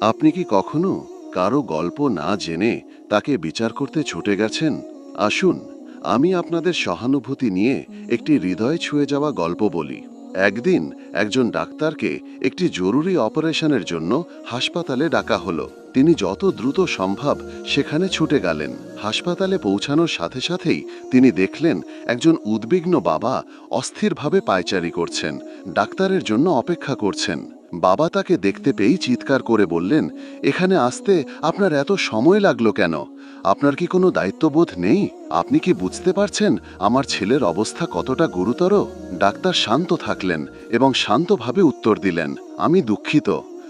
আপনি কি কখনো কারও গল্প না জেনে তাকে বিচার করতে ছুটে গেছেন? আসুন, আমি আপনাদের সহানুভূতি নিয়ে একটি হৃদয় ছুঁয়ে যাওয়া গল্প বলি। একদিন একজন ডাক্তারকে একটি জরুরি অপারেশনের জন্য হাসপাতালে ডাকা হলো। তিনি যত দ্রুত সম্ভব সেখানে ছুটে গেলেন। হাসপাতালে পৌঁছানোর সাথে সাথেই তিনি দেখলেন একজন উদ্বিগ্ন বাবা অস্থিরভাবে পায়চারি করছেন। ডাক্তারের জন্য অপেক্ষা করছেন। বাবা তাকে দেখতে পেয়েই চিৎকার করে বললেন, এখানে আসতে আপনার এত সময় লাগল কেন? আপনার কি কোনো দায়িত্ববোধ নেই? আপনি কি বুঝতে পারছেন আমার ছেলের অবস্থা কতটা গুরুতর? ডাক্তার শান্ত থাকলেন এবং শান্তভাবে উত্তর দিলেন, আমি দুঃখিত।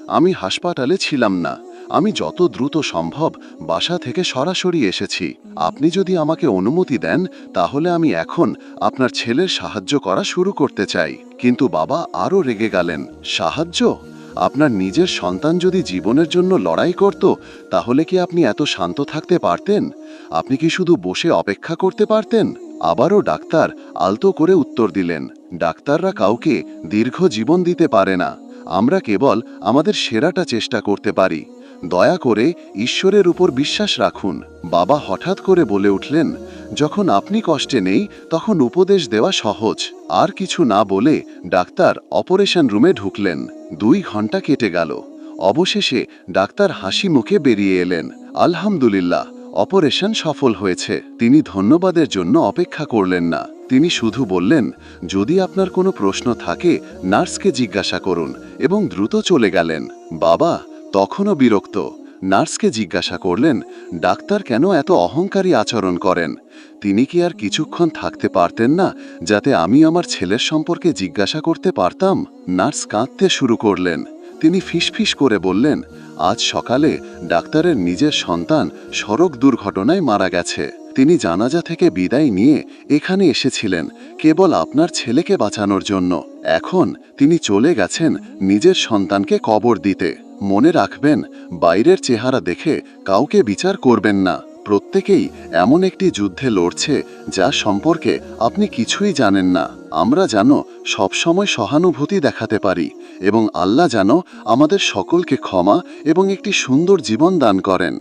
আমি হাসপাতালে ছিলাম না। আমি যত দ্রুত সম্ভব বাসা থেকে সরাসরি এসেছি। আপনি যদি আমাকে অনুমতি দেন, তাহলে আমি এখন আপনার ছেলের সাহায্য করা শুরু করতে চাই। কিন্তু বাবা আরও রেগে গেলেন। সাহায্য? আপনার নিজের সন্তান যদি জীবনের জন্য লড়াই করত, তাহলে কি আপনি এত শান্ত থাকতে পারতেন? আপনি কি শুধু বসে অপেক্ষা করতে পারতেন? আবারও ডাক্তার আলতো করে উত্তর দিলেন, ডাক্তাররা কাউকে দীর্ঘ জীবন দিতে পারে না। আমরা কেবল আমাদের সেরাটা চেষ্টা করতে পারি। দয়া করে ঈশ্বরের উপর বিশ্বাস রাখুন। বাবা হঠাৎ করে বলে উঠলেন, যখন আপনি কষ্টে নেই, তখন উপদেশ দেওয়া সহজ। আর কিছু না বলে ডাক্তার অপারেশন রুমে ঢুকলেন। দুই ঘণ্টা কেটে গেল। অবশেষে ডাক্তার হাসি মুখে বেরিয়ে এলেন। আলহামদুলিল্লাহ, অপারেশন সফল হয়েছে। তিনি ধন্যবাদের জন্য অপেক্ষা করলেন না। তিনি শুধু বললেন, যদি আপনার কোনো প্রশ্ন থাকে, নার্সকে জিজ্ঞাসা করুন এবং দ্রুত চলে গেলেন। বাবা তখনও বিরক্ত। নার্সকে জিজ্ঞাসা করলেন, ডাক্তার কেন এত অহংকারী আচরণ করেন? তিনি কি আর কিছুক্ষণ থাকতে পারতেন না, যাতে আমি আমার ছেলের সম্পর্কে জিজ্ঞাসা করতে পারতাম? নার্স কাঁদতে শুরু করলেন। তিনি ফিসফিস করে বললেন, আজ সকালে ডাক্তারের নিজের সন্তান সড়ক দুর্ঘটনায় মারা গেছে। তিনি জানাজা থেকে বিদায় নিয়ে এখানে এসেছিলেন, কেবল আপনার ছেলেকে বাঁচানোর জন্য। এখন তিনি চলে গেছেন নিজের সন্তানকে কবর দিতে। মনে রাখবেন, বাইরের চেহারা দেখে কাউকে বিচার করবেন না। প্রত্যেকেই এমন একটি যুদ্ধে লড়ছে, যা সম্পর্কে আপনি কিছুই জানেন না। আমরা যেন সবসময় সহানুভূতি দেখাতে পারি এবং আল্লাহ যেন আমাদের সকলকে ক্ষমা এবং একটি সুন্দর জীবন দান করেন।